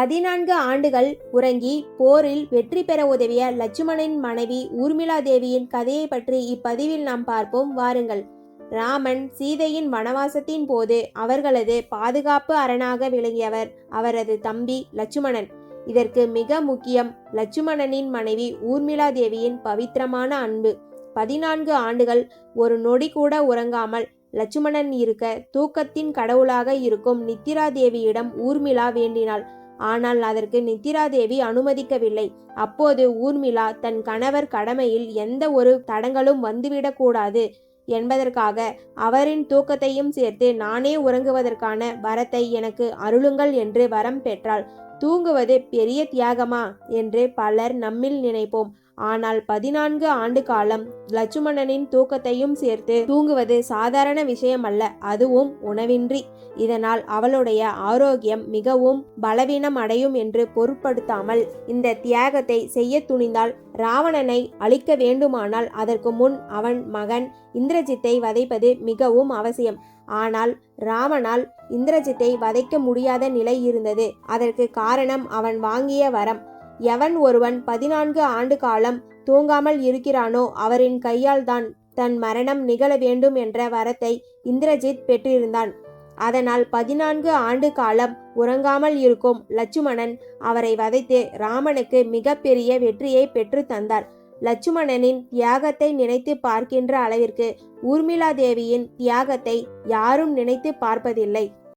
பதினான்கு ஆண்டுகள் உறங்கி போரில் வெற்றி பெற உதவிய லட்சுமணனின் மனைவி ஊர்மிளா தேவியின் கதையை பற்றி இப்பதிவில் நாம் பார்ப்போம். வாருங்கள். ராமன் சீதையின் வனவாசத்தின் போது அவர்களது பாதுகாப்பு அரணாக விளங்கியவர் அவரது தம்பி லட்சுமணன். இதற்கு மிக முக்கியம் லட்சுமணனின் மனைவி ஊர்மிளா தேவியின் பவித்திரமான அன்பு. பதினான்கு ஆண்டுகள் ஒரு நொடி கூட உறங்காமல் லட்சுமணன் இருக்க தூக்கத்தின் கடவுளாக இருக்கும் நித்திரா தேவியிடம் ஊர்மிளா வேண்டினாள். ஆனால் அதற்கு நித்திராதேவி அனுமதிக்கவில்லை. அப்போது ஊர்மிளா தன் கணவர் கடமையில் எந்த ஒரு தடங்களும் வந்துவிடக்கூடாது என்பதற்காக அவரின் தூக்கத்தையும் சேர்த்து நானே உறங்குவதற்கான வரத்தை எனக்கு அருளுங்கள் என்று வரம் பெற்றாள். தூங்குவது பெரிய தியாகமா என்று பலர் நம்மில் நினைப்போம். ஆனால் பதினான்கு ஆண்டு காலம் லட்சுமணனின் தூக்கத்தையும் சேர்த்து தூங்குவது சாதாரண விஷயம் அல்ல அதுவும் உணவின்றி. இதனால் அவளுடைய ஆரோக்கியம் மிகவும் பலவீனம் அடையும் என்று பொருட்படுத்தாமல் இந்த தியாகத்தை செய்ய துணிந்தால் ராவணனை அழிக்க வேண்டுமானால் அதற்கு முன் அவன் மகன் இந்திரஜித்தை வதைப்பது மிகவும் அவசியம். ஆனால் ராமனால் இந்திரஜித்தை வதைக்க முடியாத நிலை இருந்தது. அதற்கு காரணம் அவன் வாங்கிய வரம். எவன் ஒருவன் பதினான்கு ஆண்டு காலம் தூங்காமல் இருக்கிறானோ அவரின் கையால் தான் தன் மரணம் நிகழ வேண்டும் என்ற வரத்தை இந்திரஜித் பெற்றிருந்தான். அதனால் பதினான்கு ஆண்டு காலம் உறங்காமல் இருக்கும் லட்சுமணன் அவரை வதைத்து ராமனுக்கு மிகப்பெரிய வெற்றியை பெற்று தந்தார். லட்சுமணனின் தியாகத்தை நினைத்து பார்க்கின்ற அளவிற்கு ஊர்மிளா தேவியின் தியாகத்தை யாரும் நினைத்து பார்ப்பதில்லை.